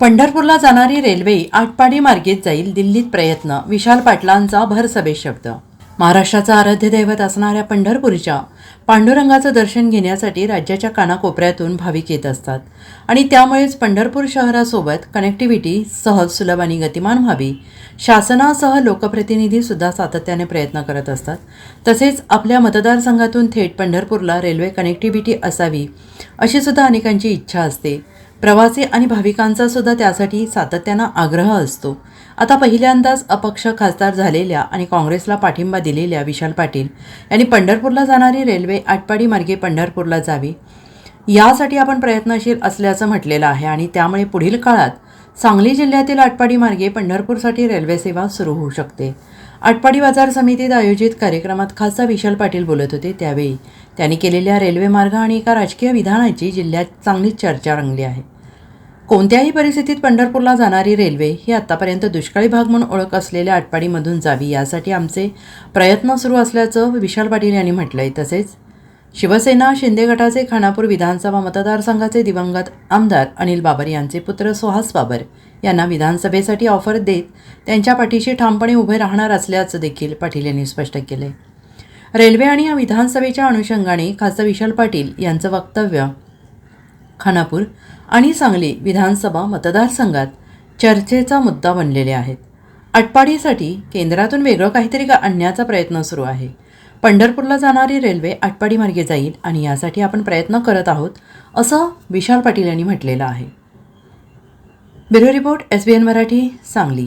पंढरपूरला जाणारी रेल्वे आटपाडी मार्गेत जाईल दिल्लीत प्रयत्न विशाल पाटलांचा भरसभेत शब्द. महाराष्ट्राचा आराध्य दैवत असणाऱ्या पंढरपूरच्या पांडुरंगाचं दर्शन घेण्यासाठी राज्याच्या कानाकोपऱ्यातून भाविक येत असतात आणि त्यामुळेच पंढरपूर शहरासोबत कनेक्टिव्हिटी सहज सुलभ आणि गतिमान व्हावी. शासनासह लोकप्रतिनिधीसुद्धा सातत्याने प्रयत्न करत असतात. तसेच आपल्या मतदारसंघातून थेट पंढरपूरला रेल्वे कनेक्टिव्हिटी असावी अशी सुद्धा अनेकांची इच्छा असते. प्रवासी आणि भाविकांचा सुद्धा त्यासाठी सातत्यानं आग्रह असतो. आता पहिल्यांदाच अपक्ष खासदार झालेल्या आणि काँग्रेसला पाठिंबा दिलेल्या विशाल पाटील यांनी पंढरपूरला जाणारी रेल्वे आटपाडी मार्गे पंढरपूरला जावी. यासाठी आपण प्रयत्नशील असल्याचं म्हटलेलं आहे आणि त्यामुळे पुढील काळात सांगली जिल्ह्यातील आटपाडी मार्गे पंढरपूरसाठी रेल्वे सेवा सुरू होऊ शकते. आटपाडी बाजार समितीत आयोजित कार्यक्रमात खासदार विशाल पाटील बोलत होते. त्यावेळी त्यांनी केलेल्या रेल्वे मार्ग आणि एका राजकीय विधानाची जिल्ह्यात चांगलीच चर्चा रंगली आहे. कोणत्याही परिस्थितीत पंढरपूरला जाणारी रेल्वे ही आत्तापर्यंत दुष्काळी भाग म्हणून ओळख असलेल्या आटपाडीमधून जावी यासाठी आमचे प्रयत्न सुरू असल्याचं विशाल पाटील यांनी म्हटलं आहे तसेच शिवसेना शिंदे गटाचे खानापूर विधानसभा मतदारसंघाचे दिवंगत आमदार अनिल बाबर यांचे पुत्र सुहास बाबर यांना विधानसभेसाठी ऑफर देत त्यांच्या पाठीशी ठामपणे उभे राहणार असल्याचं देखील पाटील यांनी स्पष्ट केले. रेल्वे आणि या विधानसभेच्या अनुषंगाने खासदार विशाल पाटील यांचं वक्तव्य खानापूर आणि सांगली विधानसभा मतदारसंघात चर्चेचा मुद्दा बनलेले आहेत. आटपाडीसाठी केंद्रातून वेगळं काहीतरी आणण्याचा प्रयत्न सुरू आहे. पंढरपूरला जाणारी रेल्वे आटपाडी मार्गे जाईल आणि यासाठी आपण प्रयत्न करत आहोत असं विशाल पाटील यांनी म्हटलेलं आहे. Bureau report S B N Marathi Sangli.